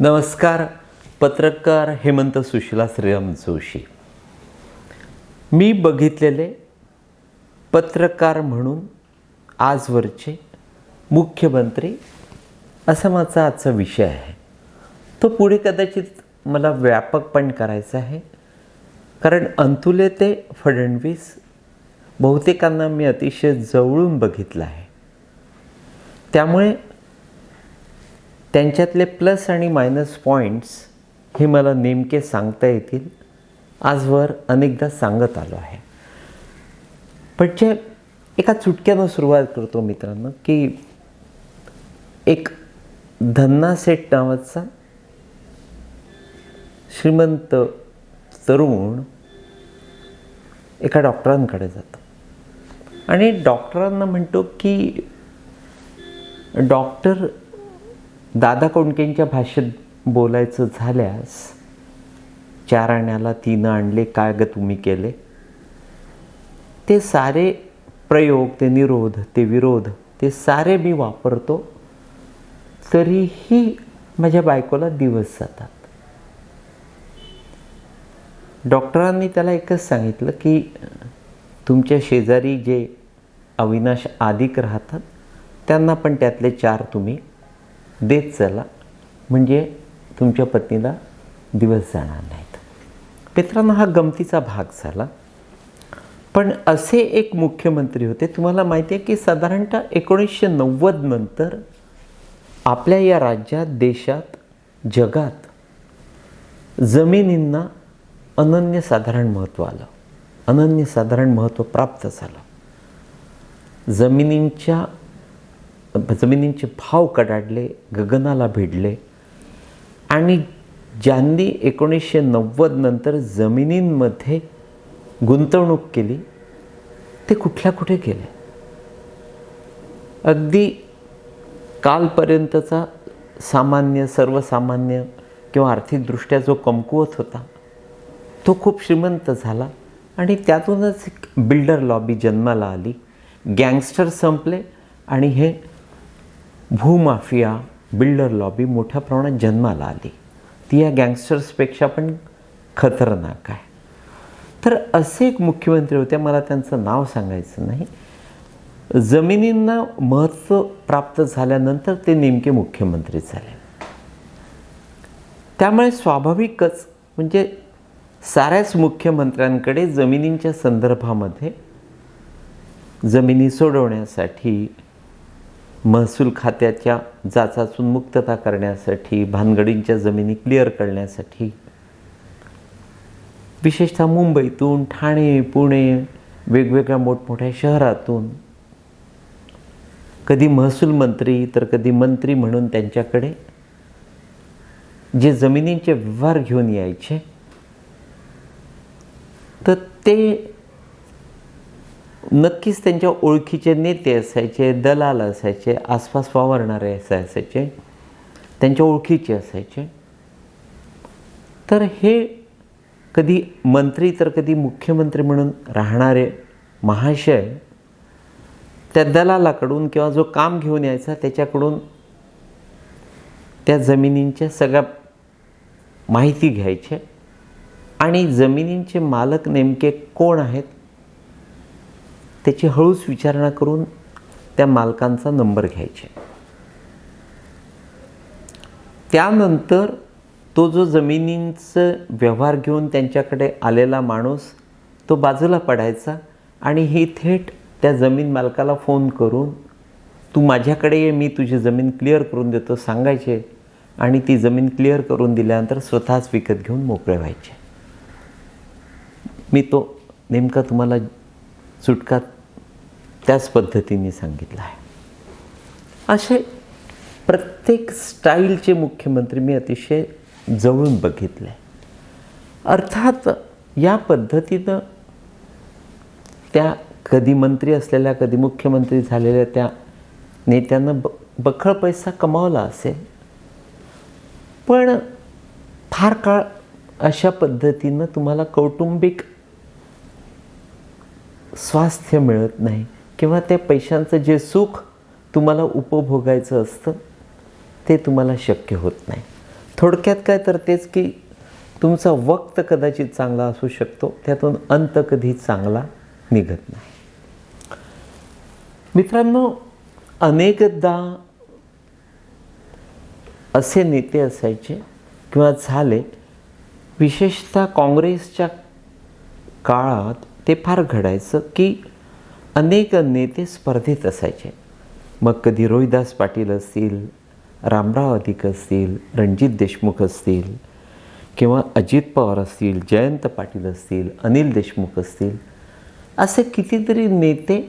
नमस्कार पत्रकार हेमंत सुशीला श्रीराम जोशी. मी बघितलेले पत्रकार म्हणून आजवरचे मुख्यमंत्री असा माझा आजचा विषय आहे. तो पुढे कदाचित मला व्यापक पण करायचा आहे. कारण अंतुले ते फडणवीस बहुतेकांना मी अतिशय जवळून बघितलं आहे. त्यामुळे त्यांच्यातले प्लस आणि मायनस पॉईंट्स हे मला नेमके सांगता येतील आजवर अनेकदा सांगत आलो आहे. पण जे एका चुटक्यानं सुरुवात करतो मित्रांनो की एक धन्ना सेठ नावाचा श्रीमंत तरुण एका डॉक्टरांकडे जातो. आणि डॉक्टरांना म्हणतो की डॉक्टर दादा कोंडकेंच्या भाषेत बोलायचं झाल्यास चार आण्याला तीन आणले काय ग तुम्ही केले? ते सारे प्रयोग ते निरोध ते विरोध ते सारे मी वापरतो तरीही माझ्या बायकोला दिवस जातात. डॉक्टरांनी त्याला एकच सांगितलं की तुमच्या शेजारी जे अविनाश आदिक राहतात त्यांना पण त्यातले चार तुम्ही देत चला. म्हणजे तुमच्या पत्नीला दिवस जाणार नाहीत. मित्रांनो हा गमतीचा भाग झाला. पण असे एक मुख्यमंत्री होते तुम्हाला माहिती आहे की साधारणतः एकोणीसशे नव्वद नंतर आपल्या या राज्यात देशात जगात जमिनींना अनन्यसाधारण महत्त्व आलं. अनन्यसाधारण महत्त्व प्राप्त झालं. जमिनींच्या जमिनींचे भाव कडाडले गगनाला भिडले. आणि ज्यांनी एकोणीसशे नव्वद नंतर जमिनींमध्ये गुंतवणूक केली ते कुठल्या कुठे गेले? अगदी कालपर्यंतचा सामान्य सर्वसामान्य किंवा आर्थिकदृष्ट्या जो कमकुवत होता तो खूप श्रीमंत झाला. आणि त्यातूनच एक बिल्डर लॉबी जन्माला आली. गँगस्टर संपले आणि हे भूमाफिया बिल्डर लॉबी मोठ्या प्रमाणात जन्माला आली. ती या गँगस्टर्सपेक्षा पण खतरनाक आहे. तर असे एक मुख्यमंत्री होते मला त्यांचं नाव सांगायचं नाही. जमिनींना महत्त्व प्राप्त झाल्यानंतर ते नेमके मुख्यमंत्री झाले. त्यामुळे स्वाभाविकच म्हणजे साऱ्याच मुख्यमंत्र्यांकडे जमिनींच्या संदर्भामध्ये जमिनी सोडवण्यासाठी महसूल खात्याच्या जाचातून मुक्तता करण्यासाठी भानगडींच्या जमिनी क्लिअर करण्यासाठी विशेषतः मुंबईतून ठाणे पुणे वेगवेगळ्या मोठमोठ्या शहरातून. कधी महसूल मंत्री तर कधी मंत्री म्हणून त्यांच्याकडे जे जमिनींचे व्यवहार घेऊन यायचे तर ते नक्कीच त्यांच्या ओळखीचे नेते असायचे दलाल असायचे आसपास वावरणारे असे असायचे त्यांच्या ओळखीचे असायचे. तर हे कधी मंत्री तर कधी मुख्यमंत्री म्हणून राहणारे महाशय त्या दलालाकडून किंवा जो काम घेऊन यायचा त्याच्याकडून त्या जमिनींच्या सगळ्या माहिती घ्यायचे. आणि जमिनींचे मालक नेमके कोण आहेत? त्याची हळूच विचारणा करून त्या मालकांचा नंबर घ्यायचे. त्यानंतर तो जो जमिनींचं व्यवहार घेऊन त्यांच्याकडे आलेला माणूस तो बाजूला पडायचा आणि हे थेट त्या जमीन मालकाला फोन करून तू माझ्याकडे ये मी तुझी जमीन क्लिअर करून देतो सांगायचे आणि ती जमीन क्लिअर करून दिल्यानंतर स्वतःच विकत घेऊन मोकळे व्हायचे. मी तो नेमका तुम्हाला सुटका त्याच पद्धतीने सांगितलं आहे. असे प्रत्येक स्टाईलचे मुख्यमंत्री मी अतिशय जवळून बघितले. अर्थात या पद्धतीनं त्या कधी मंत्री असलेल्या कधी मुख्यमंत्री झालेल्या त्या नेत्यानं ब बखळ पैसा कमावला असेल. पण फार काळ अशा पद्धतीनं तुम्हाला कौटुंबिक स्वास्थ्य मिळत नाही. किंवा त्या पैशांचं जे सुख तुम्हाला उपभोगायचं असतं ते तुम्हाला शक्य होत नाही. थोडक्यात काय तर तेच की तुमचा वक्त कदाचित चांगला असू शकतो त्यातून अंत कधी चांगला निघत नाही. मित्रांनो अनेकदा असे नेते असायचे किंवा झाले विशेषतः काँग्रेसच्या काळात ते फार घडायचं की अनेक नेते स्पर्धेत असायचे. मग कधी रोहिदास पाटील असतील रामराव अधिक असतील रणजित देशमुख असतील किंवा अजित पवार असतील जयंत पाटील असतील अनिल देशमुख असतील असे कितीतरी नेते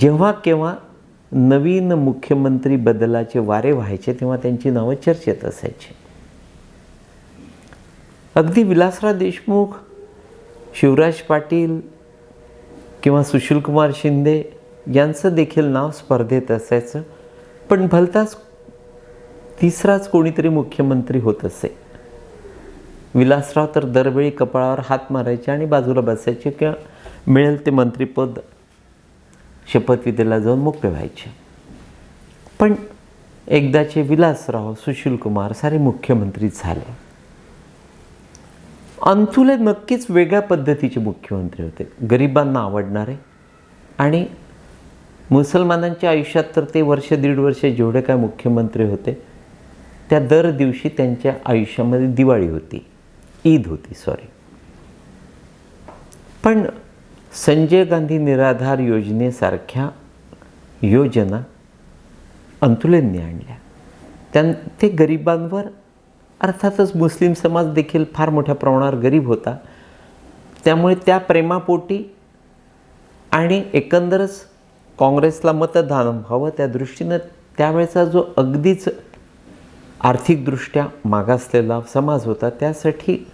जेव्हा केव्हा नवीन मुख्यमंत्री बदलाचे वारे व्हायचे तेव्हा त्यांची नावं चर्चेत असायची. अगदी विलासराव देशमुख शिवराज पाटील किंवा सुशीलकुमार शिंदे यांचं देखील नाव स्पर्धेत असायचं. पण भलताच तिसराच कोणीतरी मुख्यमंत्री होत असे. विलासराव तर दरवेळी कपाळावर हात मारायचे आणि बाजूला बसायचे किंवा मिळेल ते मंत्रिपद शपथविधीला जाऊन मोकळे व्हायचे. पण एकदाचे विलासराव सुशीलकुमार सारे मुख्यमंत्री झाले. अंतुले नक्कीच वेगळ्या पद्धतीचे मुख्यमंत्री होते. गरिबांना आवडणारे आणि मुसलमानांच्या आयुष्यात तर ते वर्ष दीड वर्ष जेवढे काय मुख्यमंत्री होते त्या दर दिवशी त्यांच्या आयुष्यामध्ये दिवाळी होती ईद होती सॉरी पण संजय गांधी निराधार योजनेसारख्या योजना अंतुलेंनी आणल्या. त्यां ते गरिबांवर अर्थातच मुस्लिम समाज देखील फार मोठ्या प्रमाणावर गरीब होता. त्यामुळे त्या प्रेमापोटी आणि एकंदरच काँग्रेसला मतदान व्हावं त्या दृष्टीनं त्यावेळेचा जो अगदीच आर्थिकदृष्ट्या मागासलेला समाज होता त्यासाठी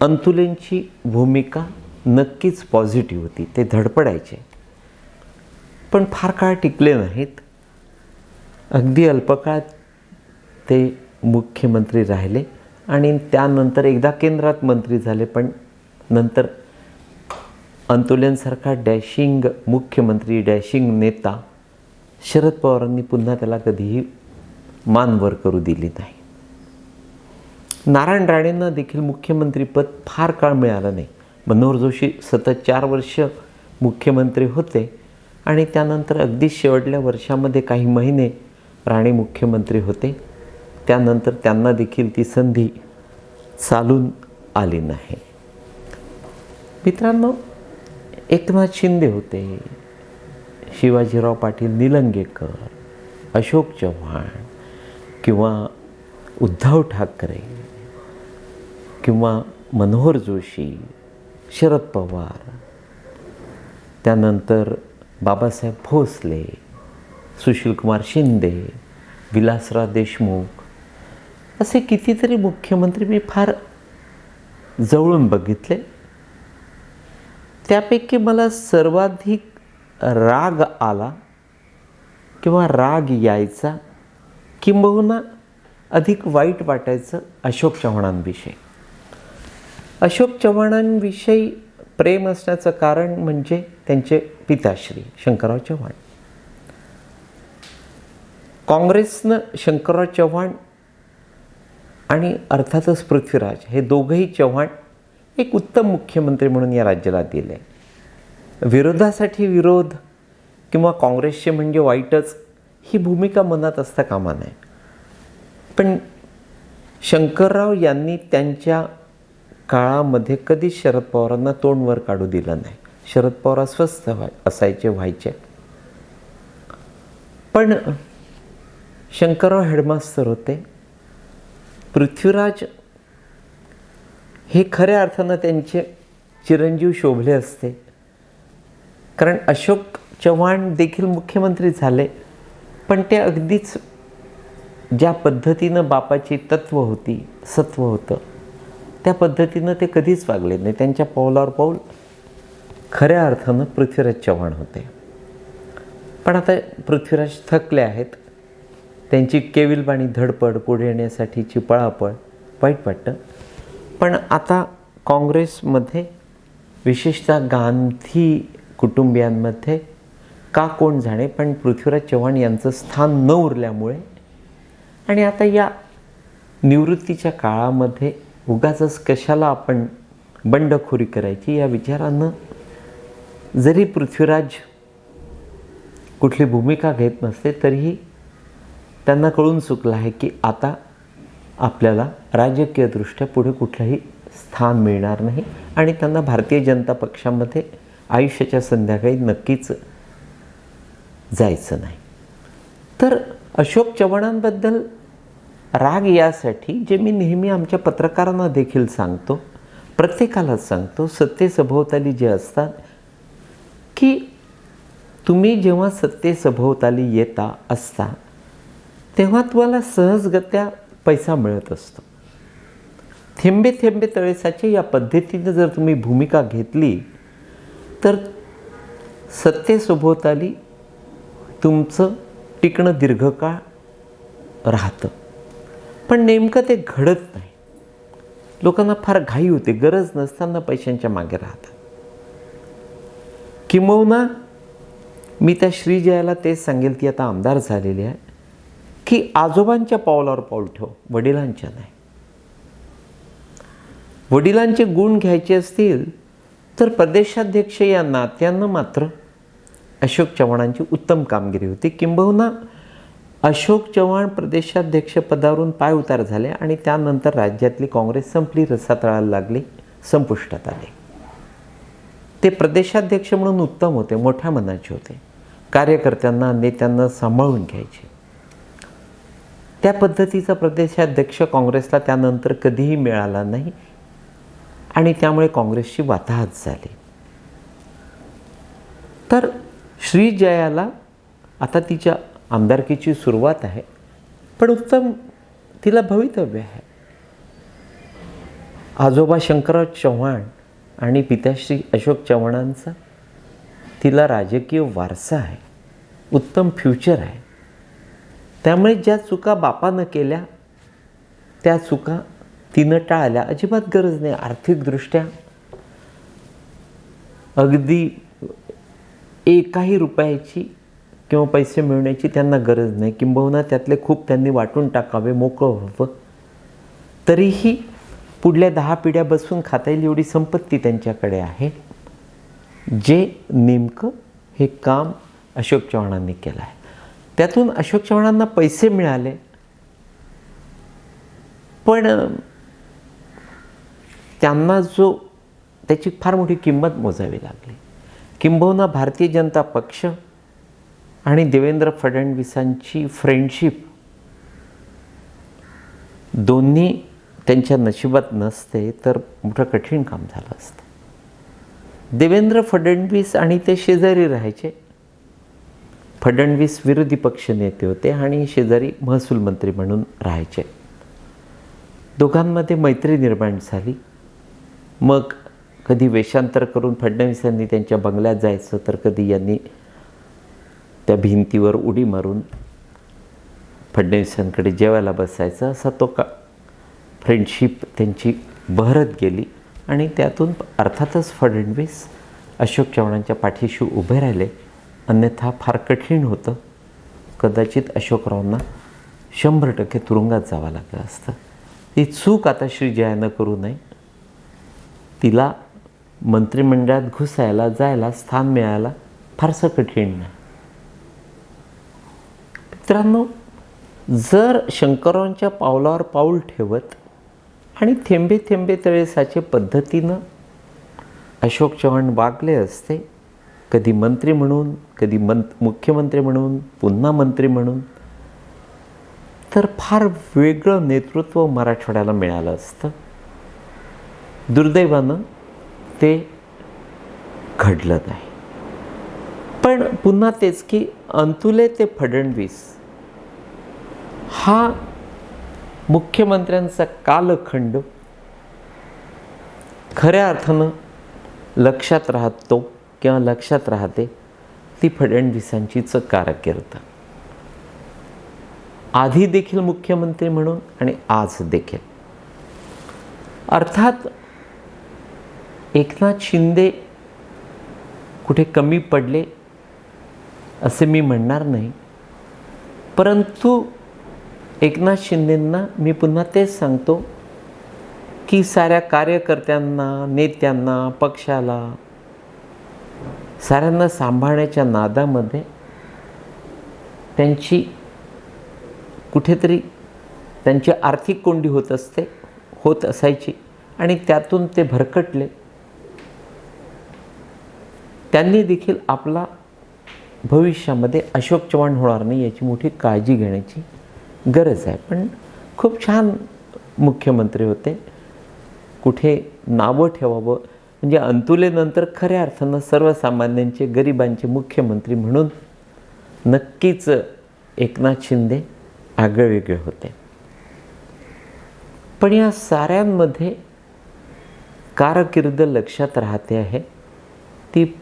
अंतुलेंची भूमिका नक्कीच पॉझिटिव्ह होती. ते धडपडायचे. पण फार काळ टिकले नाहीत. अगदी अल्पकाळात ते मुख्यमंत्री राहिले आणि त्यानंतर एकदा केंद्रात मंत्री झाले पण नंतर अंतुलेंसारखा डॅशिंग मुख्यमंत्री डॅशिंग नेता शरद पवारांनी पुन्हा त्याला कधीही मानवर करू दिली नाही. नारायण राणेंना देखील मुख्यमंत्रीपद फार काळ मिळालं नाही. मनोहर जोशी सतत चार वर्ष मुख्यमंत्री होते आणि त्यानंतर अगदी शेवटल्या वर्षामध्ये काही महिने राणे मुख्यमंत्री होते. त्यानंतर त्यांना देखील ती संधी चालून आली नाही. मित्रांनो एकनाथ शिंदे होते शिवाजीराव पाटील निलंगेकर अशोक चव्हाण किंवा उद्धव ठाकरे किंवा मनोहर जोशी शरद पवार त्यानंतर बाबासाहेब भोसले सुशीलकुमार शिंदे विलासराव देशमुख असे कितीतरी मुख्यमंत्री मी फार जवळून बघितले. त्यापैकी मला सर्वाधिक राग आला किंवा राग यायचा किंबहुना अधिक वाईट वाटायचं अशोक चव्हाणांविषयी. अशोक चव्हाणांविषयी प्रेम असण्याचं कारण म्हणजे त्यांचे पिताश्री शंकरराव चव्हाण. काँग्रेसनं शंकरराव चव्हाण आणि अर्थातच पृथ्वीराज हे दोघंही चव्हाण एक उत्तम मुख्यमंत्री म्हणून या राज्याला दिले. विरोधासाठी विरोध किंवा काँग्रेसचे म्हणजे वाईटच ही भूमिका मनात असता कामा नये. पण शंकरराव यांनी त्यांच्या काळामध्ये कधीच शरद पवारांना तोंडवर काढू दिलं नाही. शरद पवार अस्वस्थ व्हाय असायचे व्हायचे. पण शंकरराव हेडमास्तर होते. पृथ्वीराज हे खऱ्या अर्थानं त्यांचे चिरंजीव शोभले असते. कारण अशोक चव्हाण देखील मुख्यमंत्री झाले पण ते अगदीच ज्या पद्धतीनं बापाची तत्व होती सत्व होतं त्या पद्धतीनं ते कधीच वागले नाही. त्यांच्या पावलावर पाऊल खऱ्या अर्थानं पृथ्वीराज चव्हाण होते. पण आता पृथ्वीराज थकले आहेत. त्यांची केविलबाणी धडपड पुढे येण्यासाठीची पळापळ वाईट वाटतं. पण आता काँग्रेसमध्ये विशेषतः गांधी कुटुंबियांमध्ये का कोण जाणे पण पृथ्वीराज चव्हाण यांचं स्थान न उरल्यामुळे आणि आता या निवृत्तीच्या काळामध्ये उगाच कशाला आपण बंडखोरी करायची या विचारानं जरी पृथ्वीराज कुठली भूमिका घेत नसते तरीही त्यांना कळून चुकलं आहे की आता आपल्याला राजकीयदृष्ट्या पुढे कुठलंही स्थान मिळणार नाही आणि त्यांना भारतीय जनता पक्षामध्ये आयुष्याच्या संध्याकाळी नक्कीच जायचं नाही. तर अशोक चव्हाणांबद्दल राग यासाठी जे मी नेहमी आमच्या पत्रकारांना देखील सांगतो प्रत्येकालाच सांगतो सत्तेसभोवताली जे असतात की तुम्ही जेव्हा सत्तेसभोवताली येता असता तेव्हा तुम्हाला सहजगत्या पैसा मिळत असतो. थेंबे थेंबे तळेसाचे या पद्धतीने जर तुम्ही भूमिका घेतली तर सत्तेसभोवताली तुमचं टिकणं दीर्घकाळ राहतं. पण नेमकं ते घडत नाही. लोकांना फार घाई होते गरज नसताना पैशांच्या मागे राहतात. किंबहुना मी त्या श्रीजयाला तेच सांगेल ती आता आमदार झालेली आहे. की आजोबांच्या पावलावर पाऊल ठेव वडिलांच्या नाही. वडिलांचे गुण घ्यायचे असतील तर प्रदेशाध्यक्ष या नात्यांना मात्र अशोक चव्हाणांची उत्तम कामगिरी होती. किंबहुना अशोक चव्हाण प्रदेशाध्यक्षपदावरून पाय उतार झाले आणि त्यानंतर राज्यातली काँग्रेस संपली रसातळाला लागली संपुष्टात आले. ते प्रदेशाध्यक्ष म्हणून उत्तम होते मोठ्या मनाचे होते. कार्यकर्त्यांना नेत्यांना सांभाळून घ्यायचे. त्या पद्धतीचा प्रदेशाध्यक्ष काँग्रेसला त्यानंतर कधीही मिळाला नाही. आणि त्यामुळे काँग्रेसची वाताहत झाली. तर श्रीजयाला आता तिच्या आमदारकीची सुरुवात आहे. पण उत्तम तिला भवितव्य आहे. आजोबा शंकरराव चव्हाण आणि पिताश्री अशोक चव्हाणांचा तिला राजकीय वारसा आहे. उत्तम फ्युचर आहे. त्यामुळे ज्या चुका बापानं केल्या त्या चुका तिनं टाळल्या. अजिबात गरज नाही. आर्थिकदृष्ट्या अगदी एकाही रुपयाची किंवा पैसे मिळण्याची त्यांना गरज नाही. किंबहुना त्यातले खूप त्यांनी वाटून टाकावे मोकळं व्हावं. तरीही पुढल्या दहा पिढ्या बसून खाता येईल एवढी संपत्ती त्यांच्याकडे आहे. जे नेमकं हे काम अशोक चव्हाणांनी केलं आहे. त्यातून अशोक चव्हाणांना पैसे मिळाले. पण त्यांना जो त्याची फार मोठी किंमत मोजावी लागली. किंबहुना भारतीय जनता पक्ष आणि देवेंद्र फडणवीसांची फ्रेंडशिप दोन्ही त्यांच्या नशिबात नसते तर मोठं कठीण काम झालं असतं. देवेंद्र फडणवीस आणि ते शेजारी राहायचे. फडणवीस विरोधी पक्ष नेते होते आणि शेजारी महसूल मंत्री म्हणून राहायचे. दोघांमध्ये मैत्री निर्माण झाली. मग कधी वेषांतर करून फडणवीसांनी त्यांच्या बंगल्यात जायचं तर कधी यांनी त्या भिंतीवर उडी मारून फडणवीसांकडे जेवायला बसायचं असा तो का फ्रेंडशिप त्यांची बहरत गेली आणि त्यातून अर्थातच फडणवीस अशोक चव्हाणांच्या पाठीशी उभे राहिले. अन्यथा फार कठीण होतं. कदाचित अशोकरावांना शंभर टक्के तुरुंगात जावं लागलं असतं. ती चूक आता श्री जयानं करू नये. तिला मंत्रिमंडळात घुसायला जायला स्थान मिळायला फारसं कठीण नाही. मित्रांनो जर शंकरांच्या पावलावर पाऊल ठेवत आणि थेंबे थेंबे तळेसाचे पद्धतीनं अशोक चव्हाण वागले असते कधी मंत्री म्हणून कधी मंत मुख्यमंत्री म्हणून पुन्हा मंत्री म्हणून. तर फार वेगळं नेतृत्व मराठवाड्याला मिळालं असतं. दुर्दैवानं ते घडलं नाही. पण पुन्हा तेच की अंतुले ते फडणवीस हा मुख्यमंत्र्यांचा कालखंड खऱ्या अर्थानं लक्षात राहतो. किंवा लक्षात राहते ती फडणवीसांचीच कारकीर्द आधी देखील मुख्यमंत्री म्हणून आणि आज देखील. अर्थात एकनाथ शिंदे कुठे कमी पडले असे मी म्हणणार नाही. परंतु एकनाथ शिंदेंना मी पुन्हा तेच सांगतो की साऱ्या कार्यकर्त्यांना नेत्यांना पक्षाला साऱ्यांना सांभाळण्याच्या नादामध्ये त्यांची कुठेतरी त्यांची आर्थिक कोंडी होत असते होत असायची आणि त्यातून ते भरकटले. त्यांनी देखील आपला भविष्यामध्ये अशोक चव्हाण होणार नाही याची मोठी काळजी घेण्याची गरज आहे. पण खूप छान मुख्यमंत्री होते. कुठे नावं ठेवावं म्हणजे अंतुलेनंतर खऱ्या अर्थानं सर्वसामान्यांचे गरिबांचे मुख्यमंत्री म्हणून नक्कीच एकनाथ शिंदे आगळेवेगळे होते. पण या साऱ्यांमध्ये कारकिर्द लक्षात राहते आहे ती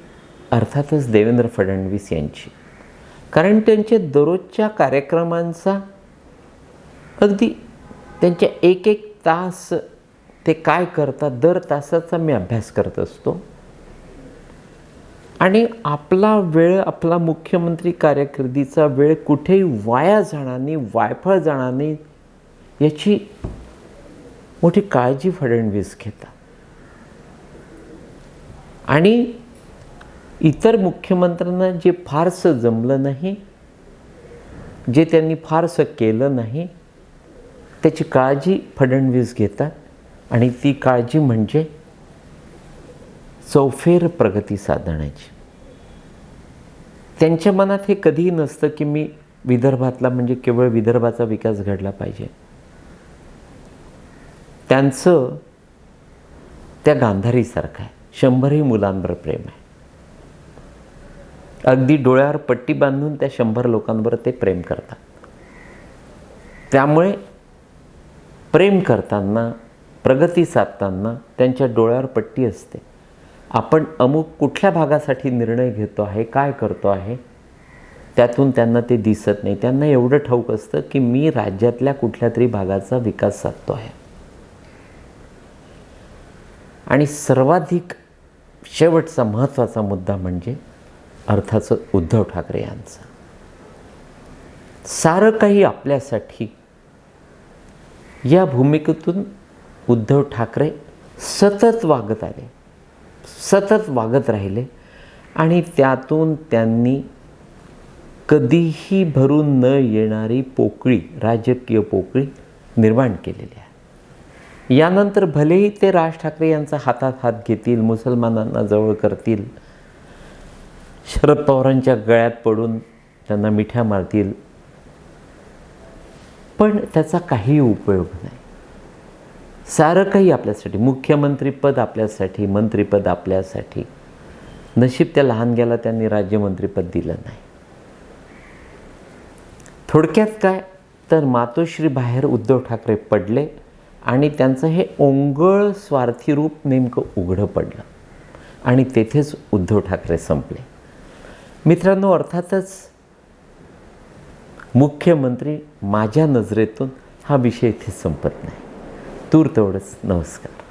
अर्थातच देवेंद्र फडणवीस यांची. कारण त्यांचे दररोजच्या कार्यक्रमांचा अगदी त्यांच्या एक एक तास ते काय करतात? दर तासाचा मी अभ्यास करत असतो. आणि आपला वेळ आपला मुख्यमंत्री कारकिर्दीचा वेळ कुठेही वाया जाणार नाही वायफळ जाणार नाही याची मोठी काळजी फडणवीस घेतात. आणि इतर मुख्यमंत्र्यांना जे फारसं जमलं नाही जे त्यांनी फारसं केलं नाही त्याची काळजी फडणवीस घेतात. आणि ती काळजी म्हणजे चौफेर प्रगती साधण्याची. त्यांच्या मनात हे कधीही नसतं की मी विदर्भातला म्हणजे केवळ विदर्भाचा विकास घडला पाहिजे. त्यांचं त्या गांधारीसारखं आहे. शंभरही मुलांवर प्रेम आहे. अगदी डोळ्यावर पट्टी बांधून त्या शंभर लोकांवर ते प्रेम करतात. त्यामुळे प्रेम करताना प्रगती साधताना त्यांच्या डोळ्यावर पट्टी असते. आपण अमुक कुठल्या भागासाठी निर्णय घेतो आहे काय करतो आहे त्यातून त्यांना ते दिसत नाही. त्यांना एवढं ठाऊक असतं की मी राज्यातल्या कुठल्या तरी भागाचा विकास साधतो आहे. आणि सर्वाधिक शेवटचा महत्त्वाचा मुद्दा म्हणजे अर्थाचं उद्धव ठाकरे यांचं. सारं काही आपल्यासाठी या भूमिकेतून उद्धव ठाकरे सतत वागत आले सतत वागत राहिले आणि त्यातून त्यांनी कधीही भरून न येणारी पोकळी राजकीय पोकळी निर्माण केलेली आहे. यानंतर भलेही ते राज ठाकरे यांचा हातात हात घेतील मुसलमानांना जवळ करतील शरद पवारांच्या गळ्यात पडून त्यांना मिठ्या मारतील पण त्याचा काही उपयोग नाही. सारं काही आपल्यासाठी मुख्यमंत्रीपद आपल्यासाठी मंत्रीपद आपल्यासाठी नशीब त्या लहानग्याला त्यांनी राज्यमंत्रीपद दिलं नाही. थोडक्यात काय? तर मातोश्री बाहेर उद्धव ठाकरे पडले आणि त्यांचं हे ओंगळ स्वार्थी रूप नेमकं उघडं पडलं आणि तेथेच उद्धव ठाकरे संपले. मित्रांनो अर्थातच मुख्यमंत्री माझ्या नजरेतून हा विषय इथे संपत नाही. तूर तेवढंच नमस्कार